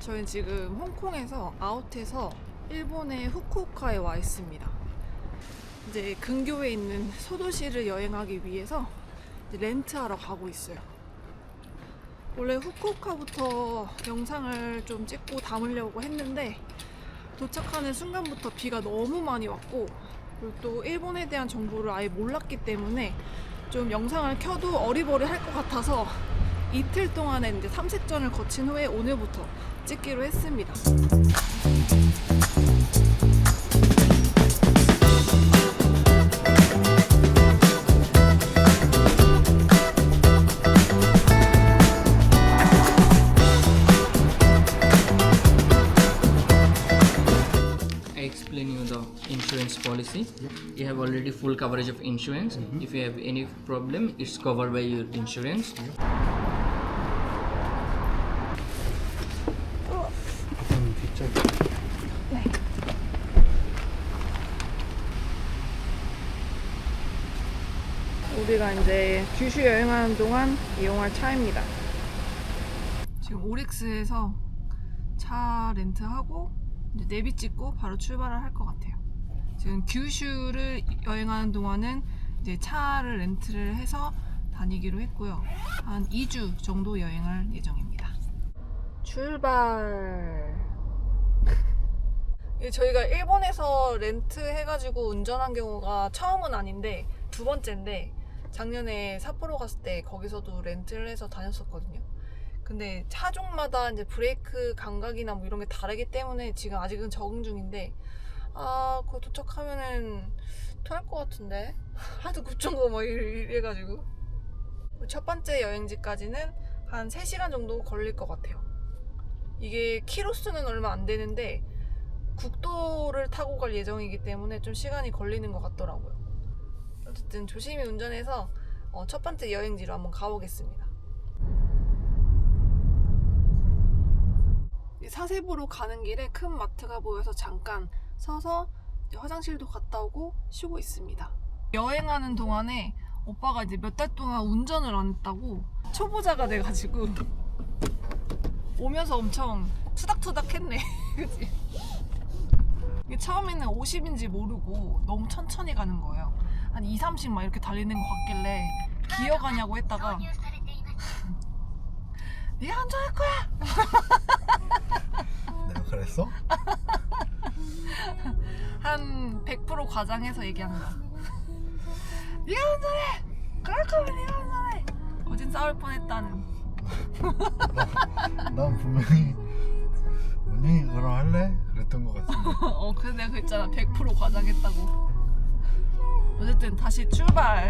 저희는 지금 홍콩에서 아웃해서 일본의 후쿠오카에 와 있습니다. 이제 근교에 있는 소도시를 여행하기 위해서 렌트하러 가고 있어요. 원래 후쿠오카부터 영상을 좀 찍고 담으려고 했는데 도착하는 순간부터 비가 너무 많이 왔고 그리고 또 일본에 대한 정보를 아예 몰랐기 때문에 좀 영상을 켜도 어리버리 할 것 같아서 이틀 동안의 이제 탐색전을 거친 후에 오늘부터 찍기로 했습니다. Have already full coverage of insurance. If you have any problem, it's covered by your insurance. 우리가 이제 규슈 여행하는 동안 이용할 차입니다. 지금 오렉스에서 차 렌트하고 이제 내비 찍고 바로 출발을 할 것 같아요. 지금 규슈를 여행하는 동안은 이제 차를 렌트를 해서 다니기로 했고요. 한 2주 정도 여행할 예정입니다. 출발. 이게 저희가 일본에서 렌트 해가지고 운전한 경우가 처음은 아닌데 두 번째인데 작년에 삿포로 갔을 때 거기서도 렌트를 해서 다녔었거든요. 근데 차종마다 이제 브레이크 감각이나 뭐 이런 게 다르기 때문에 지금 아직은 적응 중인데 아 그거 도착하면은 토할 것 같은데 하도 급정거 막 이래- 이래 가지고 첫 번째 여행지까지는 한 3시간 정도 걸릴 것 같아요. 이게 키로수는 얼마 안 되는데 국도를 타고 갈 예정이기 때문에 좀 시간이 걸리는 것 같더라고요. 어쨌든 조심히 운전해서 어, 첫 번째 여행지로 한번 가보겠습니다. 이 사세보로 가는 길에 큰 마트가 보여서 잠깐 서서 화장실도 갔다 오고 쉬고 있습니다. 여행하는 동안에 오빠가 이제 몇 달 동안 운전을 안 했다고 초보자가 돼가지고 오면서 엄청 투닥투닥 했네. 그치? 이게 처음에는 50인지 모르고 너무 천천히 가는 거예요. 한 2, 30 막 이렇게 달리는 것 같길래 기어가냐고 했다가 네가 안전할 거야! 내가 그랬어? 한 100% 과장해서 얘기한 거야. 네가 운전해! 그럴 거면 네가 운전해! 어젠 싸울 뻔했다는. 난 분명히 운영이 그럼 할래? 그랬던 것 같은데 어, 그래서 내가 그랬잖아. 100% 과장했다고. 어쨌든 다시 출발.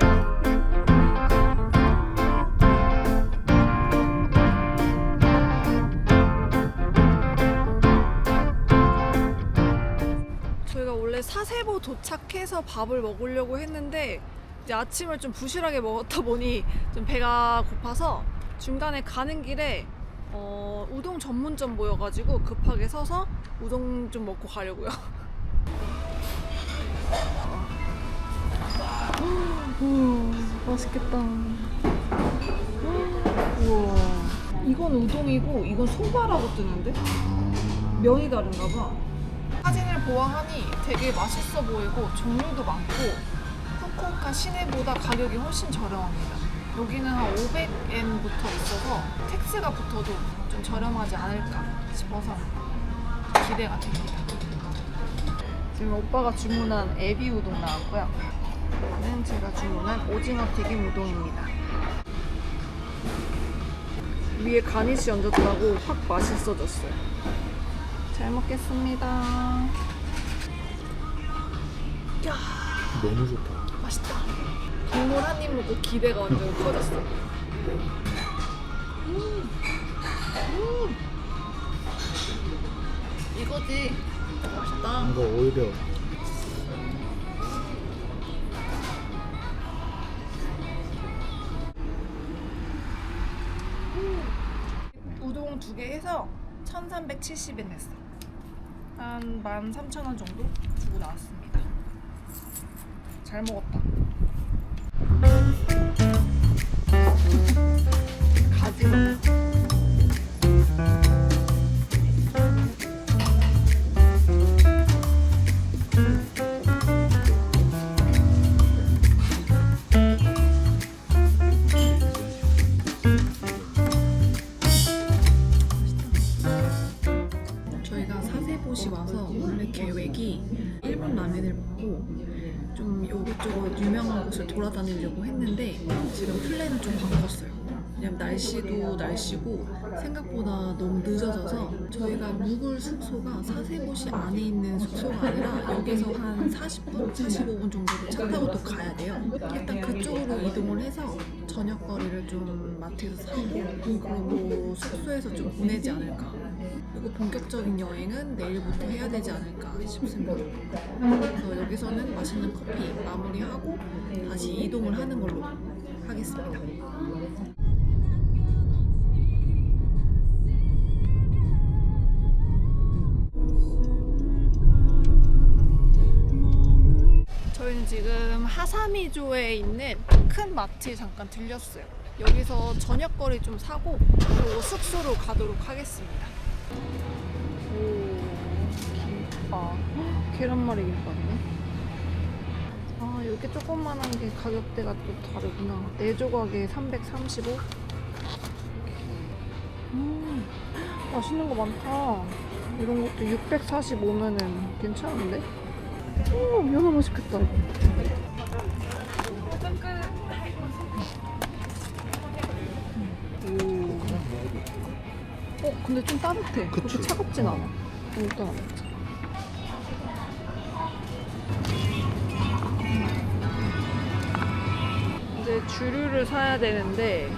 저희가 원래 사세보 도착해서 밥을 먹으려고 했는데 이제 아침을 좀 부실하게 먹었다 보니 좀 배가 고파서 중간에 가는 길에 어, 우동 전문점 보여가지고 급하게 서서 우동 좀 먹고 가려고요. 우와, 맛있겠다. 우와. 이건 우동이고 이건 소바라고 뜨는데? 면이 다른가 봐. 사진을 보아하니 되게 맛있어 보이고 종류도 많고 후쿠오카 시내보다 가격이 훨씬 저렴합니다. 여기는 한 500엔부터 있어서 택스가 붙어도 좀 저렴하지 않을까 싶어서 기대가 됩니다. 지금 오빠가 주문한 에비 우동 나왔고요. 이거는 제가 주문한 오징어 튀김 우동입니다. 위에 가니쉬 얹었다고 확 맛있어졌어요. 잘 먹겠습니다. 야 너무 좋다 맛있다. 국물 한입 먹고 기대가 완전 커졌어. 음. 음. 이거지. 맛있다. 이거 오히려 우동 두 개 해서 1,370엔 냈어. 한 13,000원 정도 주고 나왔습니다. 잘 먹었다. 가지 먹 계획이 일본 라면을 먹고 좀 이것저것 유명한 곳을 돌아다니려고 했는데 지금 플랜을 좀 바꿨어요. 왜냐면 날씨도 날씨고 생각보다 너무 늦어져서 저희가 묵을 숙소가 사세보시 안에 있는 숙소가 아니라 여기서 한 40분, 45분 정도를 차 타고 또 가야 돼요. 일단 그쪽으로 이동을 해서 저녁거리를 좀 마트에서 사고 그리고 숙소에서 좀 보내지 않을까. 그리고 본격적인 여행은 내일부터 해야 되지 않을까 싶습니다. 그래서 여기서는 맛있는 커피 마무리하고 다시 이동을 하는 걸로 하겠습니다. 저희는 지금 하사미조에 있는 큰 마트에 잠깐 들렸어요. 여기서 저녁거리 좀 사고 그리고 숙소로 가도록 하겠습니다. 계란말이 김밥이네. 아, 이렇게 조그만한 게 가격대가 또 다르구나. 네 조각에 335. 음, 맛있는 거 많다. 이런 것도 645면은 괜찮은데? 오, 면허 맛있겠다, 이거. 오. 어, 근데 좀 따뜻해. 그렇게. 차갑진 않아. 어, 일단 주류를 사야 되는데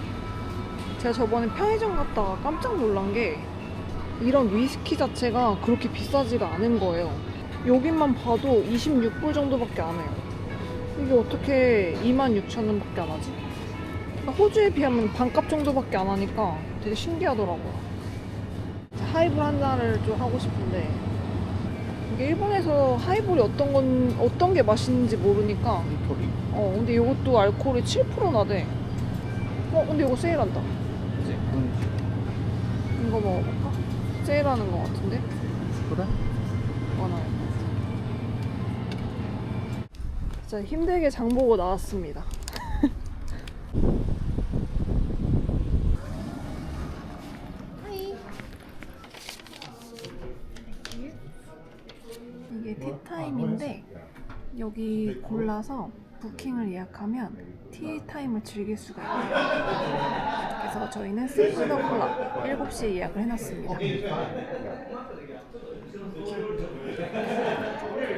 제가 저번에 편의점 갔다가 깜짝 놀란 게 이런 위스키 자체가 그렇게 비싸지가 않은 거예요. 여기만 봐도 26불 정도밖에 안 해요. 이게 어떻게 26,000원밖에 안 하지? 호주에 비하면 반값 정도밖에 안 하니까 되게 신기하더라고요. 하이볼 한 잔을 좀 하고 싶은데 이게 일본에서 하이볼이 어떤 건 어떤 게 맛있는지 모르니까 tori 어 근데 이것도 알코올이 7% 나대. 어 근데 이거 세일한다. 그치? 이거 먹어볼까? 세일하는 거 같은데? 그래? 많아요. 진짜 힘들게 장 보고 나왔습니다. 여기 골라서 부킹을 예약하면 티 타임을 즐길 수가 있어요. 그래서 저희는 스위더 콜라 7시에 예약을 해놨습니다.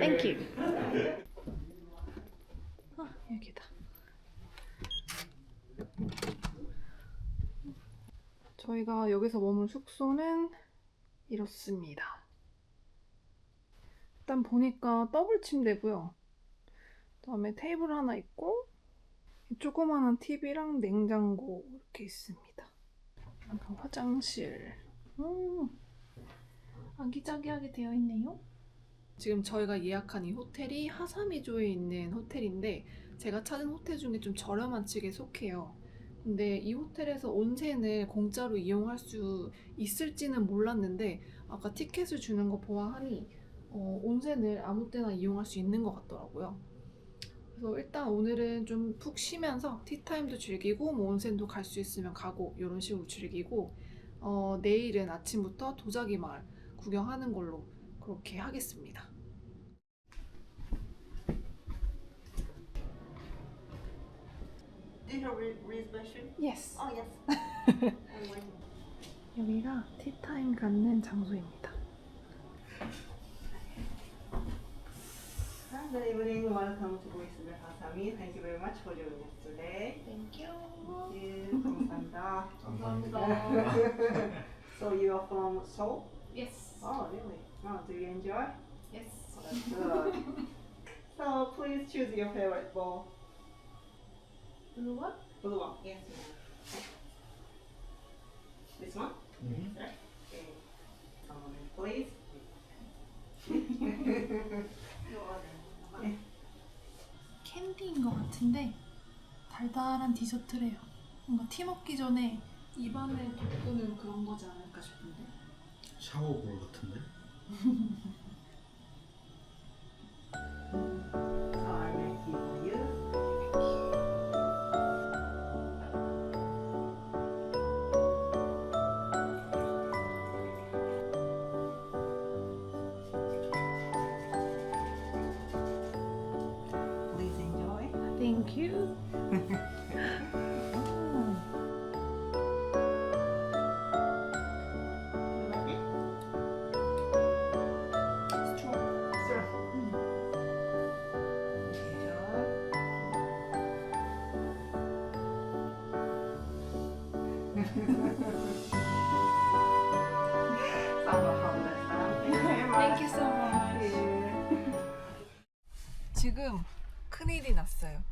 땡큐. 아, 여기다. 저희가 여기서 머물 숙소는 이렇습니다. 일단 보니까 더블 침대고요. 그다음에 테이블 하나 있고 이 조그마한 TV랑 냉장고 이렇게 있습니다. 그리고 화장실. 음, 아기자기하게 되어 있네요. 지금 저희가 예약한 이 호텔이 하사미조에 있는 호텔인데 제가 찾은 호텔 중에 좀 저렴한 측에 속해요. 근데 이 호텔에서 온센을 공짜로 이용할 수 있을지는 몰랐는데 아까 티켓을 주는 거 보아하니 어, 온센을 아무 때나 이용할 수 있는 것 같더라고요. 그래서 일단 오늘은 좀 푹 쉬면서 티타임도 즐기고 뭐 온센도 갈 수 있으면 가고 이런 식으로 즐기고 어, 내일은 아침부터 도자기 마을 구경하는 걸로 그렇게 하겠습니다. Yes. Oh yes. 여기가 티타임 갖는 장소입니다. Hi, Good evening. Welcome to Voice of Hasami. Thank you very much for joining us today. Thank you. Thank you. 감사합니다. 감사합니다. so you are from Seoul? yes. Oh really? Oh, do you enjoy? Yes. Oh, that's good. so please choose your favorite bowl. Blue one? Blue one. Yes. ma'am. This one? Right. Okay. One moment, please. 캔디인 것 같은데 달달한 디저트래요. 뭔가 티 먹기 전에 입안을 돋구는 그런 거지 않을까 싶은데. 샤워볼 같은데? 지금 큰일이 났어요.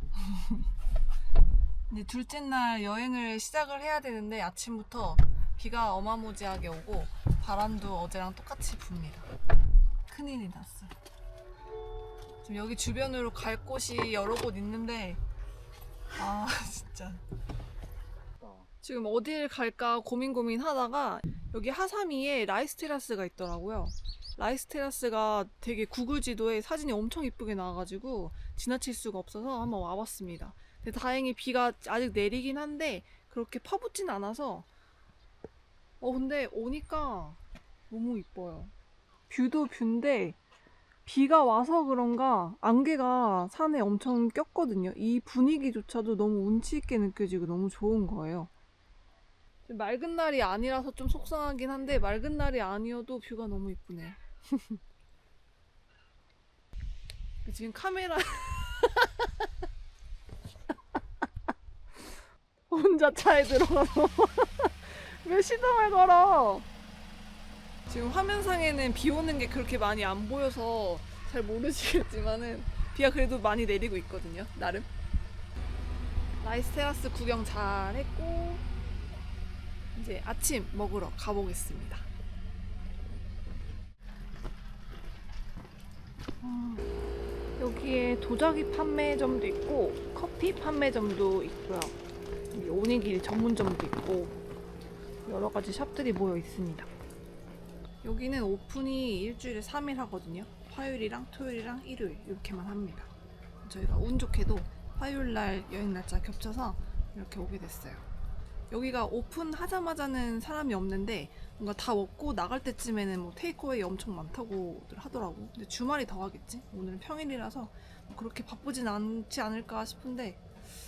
이제 둘째 날 여행을 시작을 해야 되는데 아침부터 비가 어마무지하게 오고 바람도 어제랑 똑같이 붑니다. 큰일이 났어요. 지금 여기 주변으로 갈 곳이 여러 곳 있는데 아 진짜 지금 어딜 갈까 고민 고민 하다가 여기 하사미에 라이스 테라스가 있더라고요. 라이스 테라스가 되게 구글 지도에 사진이 엄청 이쁘게 나와가지고 지나칠 수가 없어서 한번 와봤습니다. 근데 다행히 비가 아직 내리긴 한데 그렇게 파묻진 않아서 어 근데 오니까 너무 이뻐요. 뷰도 뷰인데 비가 와서 그런가 안개가 산에 엄청 꼈거든요. 이 분위기조차도 너무 운치 있게 느껴지고 너무 좋은 거예요. 맑은 날이 아니라서 좀 속상하긴 한데 맑은 날이 아니어도 뷰가 너무 이쁘네요. 지금 카메라 혼자 차에 들어가서 왜 시동을 걸어? 지금 화면상에는 비 오는 게 그렇게 많이 안 보여서 잘 모르시겠지만은 비가 그래도 많이 내리고 있거든요. 나름. 라이스 테라스 구경 잘 했고 이제 아침 먹으러 가보겠습니다. 아, 여기에 도자기 판매점도 있고 커피 판매점도 있고요. 오니기리 전문점도 있고 여러 가지 샵들이 모여 있습니다. 여기는 오픈이 일주일에 3일 하거든요. 화요일이랑 토요일이랑 일요일 이렇게만 합니다. 저희가 운 좋게도 화요일 날 여행 날짜 겹쳐서 이렇게 오게 됐어요. 여기가 오픈하자마자는 사람이 없는데 뭔가 다 먹고 나갈 때쯤에는 뭐 테이크어웨이 엄청 많다고들 하더라고. 근데 주말이 더 하겠지? 오늘은 평일이라서 뭐 그렇게 바쁘진 않지 않을까 싶은데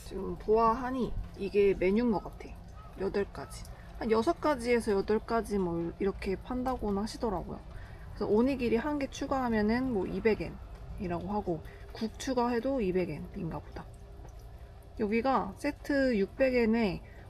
지금 보아하니 이게 메뉴인 것 같아. 8가지. 한 6가지에서 8가지 뭐 이렇게 판다고는 하시더라고요. 그래서 오니기리 한 개 추가하면은 뭐 200엔이라고 하고 국 추가해도 200엔인가 보다. 여기가 세트 600엔에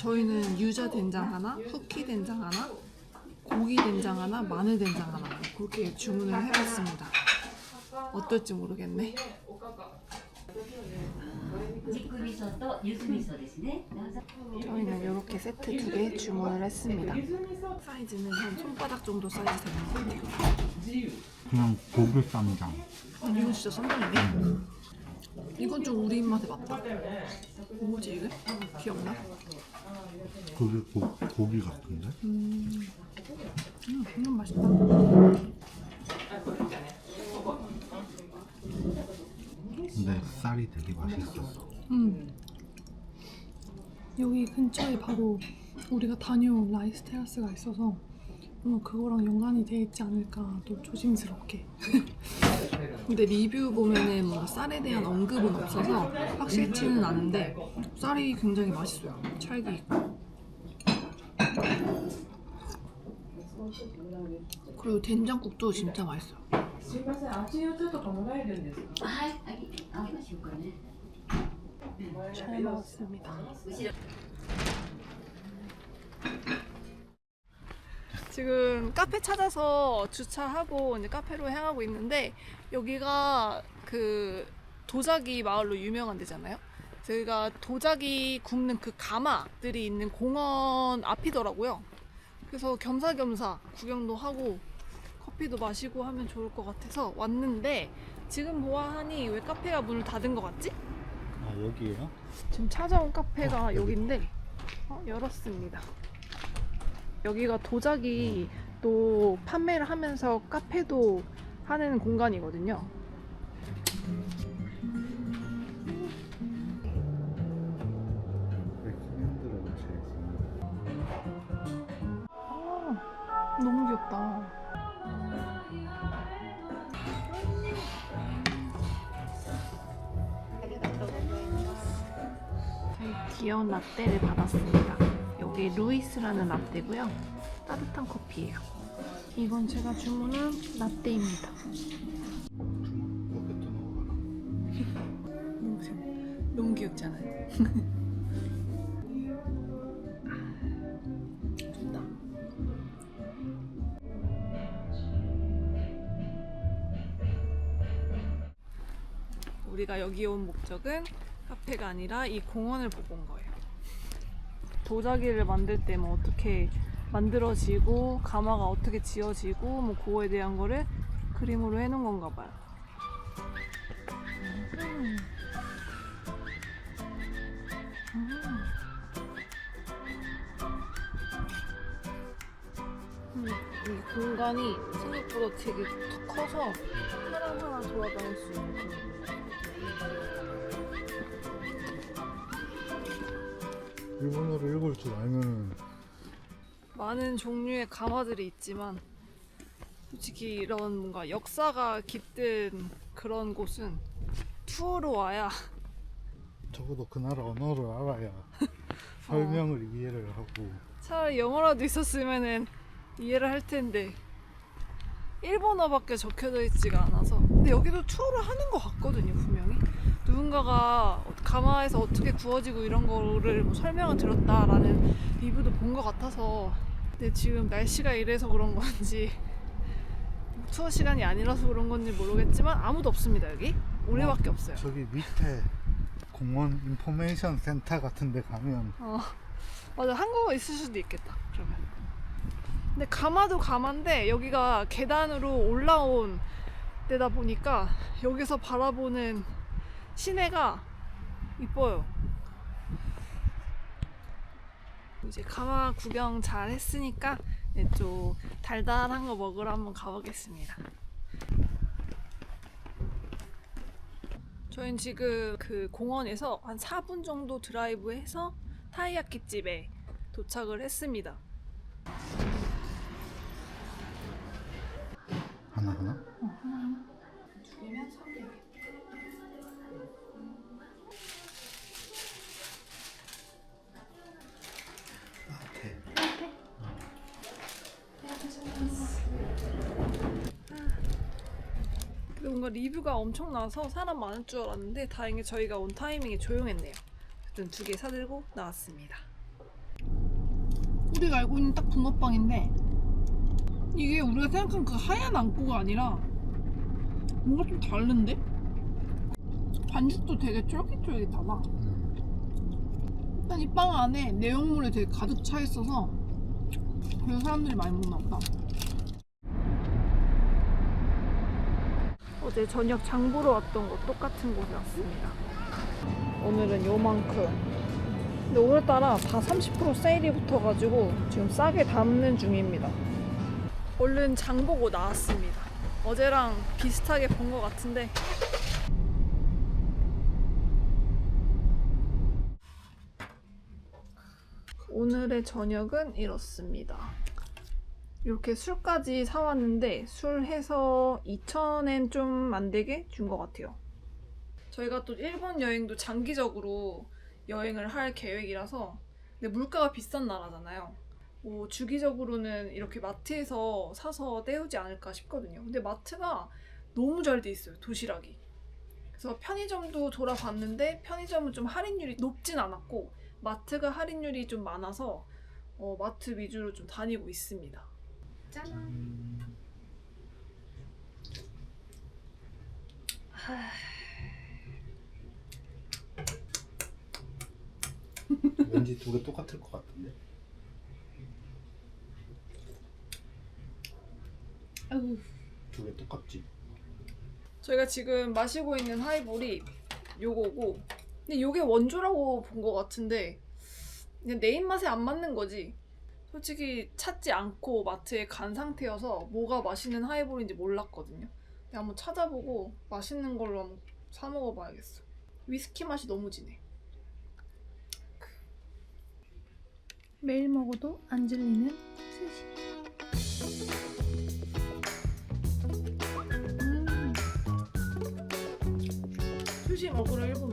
저희는 유자 된장 하나, 후키 된장 하나, 고기 된장 하나, 마늘 된장 하나 그렇게 주문을 해봤습니다. 어떨지 모르겠네. 肉味噌と柚子味噌ですねどうぞ 저희는 이렇게 세트 두 개 주문을 했습니다. 사이즈는 한 손바닥 정도 사이즈 되는 것 같아요. 그냥 고기 쌈장. 아, 이건 진짜 쌈장이네. 이건 좀 우리 입맛에 맞다. 뭐지 이게? 기억나? 그게 고, 고기 같은데? 음, 이건 맛있다. 근데 쌀이 되게 맛있었어. 음. 여기 근처에 바로 우리가 다녀온 라이스 테라스가 있어서 뭐 그거랑 연관이 돼 있지 않을까 또 조심스럽게 근데 리뷰 보면은 뭐 쌀에 대한 언급은 없어서 확실치는 않은데 쌀이 굉장히 맛있어요. 찰기 있고. 그리고 된장국도 진짜 맛있어요. はいあげあげましょうかね 잘 먹었습니다. 後ろ 지금 카페 찾아서 주차하고 이제 카페로 향하고 있는데 여기가 그 도자기 마을로 유명한 데잖아요. 저희가 도자기 굽는 그 가마들이 있는 공원 앞이더라고요. 그래서 겸사겸사 구경도 하고 커피도 마시고 하면 좋을 것 같아서 왔는데 지금 보아하니 왜 카페가 문을 닫은 것 같지? 아 여기에요? 지금 찾아온 카페가 여기인데 어, 열었습니다. 여기가 도자기 또 판매를 하면서 카페도 하는 공간이거든요. 아, 너무 귀엽다. 저희 귀여운 라떼를 받았습니다. 여기 루이스라는 라떼고요. 따뜻한 커피예요. 이건 제가 주문한 라떼입니다. 너무? 좋다. 우리가 여기 온 목적은 카페가 아니라 이 공원을 보고 온 거예요. 도자기를 만들 때 뭐 어떻게 만들어지고 가마가 어떻게 지어지고 뭐 그거에 대한 거를 그림으로 해놓은 건가 봐요. 음. 음, 이 공간이 생각보다 되게 툭 커서 사람 하나 돌아다닐 수 있는 일본어를 읽을 줄 알면은. 많은 종류의 가마들이 있지만 솔직히 이런 뭔가 역사가 깃든 그런 곳은 투어로 와야 적어도 그 나라 언어를 알아야 설명을 이해를 하고. 차라리 영어라도 있었으면은 이해를 할 텐데 일본어밖에 적혀져 있지가 않아서. 근데 여기도 투어를 하는 것 같거든요 분명히 누군가가 가마에서 어떻게 구워지고 이런 거를 뭐 설명을 들었다라는 리뷰도 본 것 같아서. 근데 지금 날씨가 이래서 그런 건지 투어 시간이 아니라서 그런 건지 모르겠지만 아무도 없습니다 여기? 우리밖에 없어요. 저기 밑에 공원 인포메이션 센터 같은 데 가면 어, 맞아 한국어 있을 수도 있겠다 그러면. 근데 가마도 가마인데 여기가 계단으로 올라온 데다 보니까 여기서 바라보는 시내가 이뻐요 이제 가마 구경 잘 했으니까 이제 좀 달달한 거 먹으러 한번 가보겠습니다 저희는 지금 그 공원에서 한 4분 정도 드라이브 해서 타이야키 집에 도착을 했습니다. 하나 하나? 리뷰가 엄청 나서 사람 많을 줄 알았는데 다행히 저희가 온 타이밍이 조용했네요. 하여튼 두개 사들고 나왔습니다. 우리가 알고 있는 딱 붕어빵인데 이게 우리가 생각한 그 하얀 앙꼬가 아니라 뭔가 좀 다른데? 반죽도 되게 쫄깃쫄깃하다. 일단 이 빵 안에 내용물이 되게 가득 차 있어서 그래서 사람들이 많이 먹나 보다. 어제 저녁 장 보러 왔던 곳 똑같은 곳에 왔습니다. 오늘은 요만큼. 근데 오늘따라 다 30% 세일이 붙어가지고 지금 싸게 담는 중입니다. 얼른 장 보고 나왔습니다. 어제랑 비슷하게 본 것 같은데 오늘의 저녁은 이렇습니다. 이렇게 술까지 사왔는데 술 해서 2,000엔 좀 안 되게 준 것 같아요. 저희가 또 일본 여행도 장기적으로 여행을 할 계획이라서 근데 물가가 비싼 나라잖아요. 뭐 주기적으로는 이렇게 마트에서 사서 때우지 않을까 싶거든요. 근데 마트가 너무 잘 돼 있어요. 도시락이. 그래서 편의점도 돌아봤는데 편의점은 좀 할인율이 높진 않았고 마트가 할인율이 좀 많아서 어, 마트 위주로 좀 다니고 있습니다. 짠. 왠지 두 개 똑같을 것 같은데 아유, 두개 똑같지? 저희가 지금 마시고 있는 하이볼이 요거고 근데 요게 원조라고 본 것 같은데 그냥 내 입맛에 안 맞는 거지 솔직히 찾지 않고 마트에 간 상태여서 뭐가 맛있는 하이볼인지 몰랐거든요 근데 한번 찾아보고 맛있는 걸로 한번 사 먹어봐야겠어 위스키 맛이 너무 진해 매일 먹어도 안 질리는 스시. 음. 수시 먹으러 일본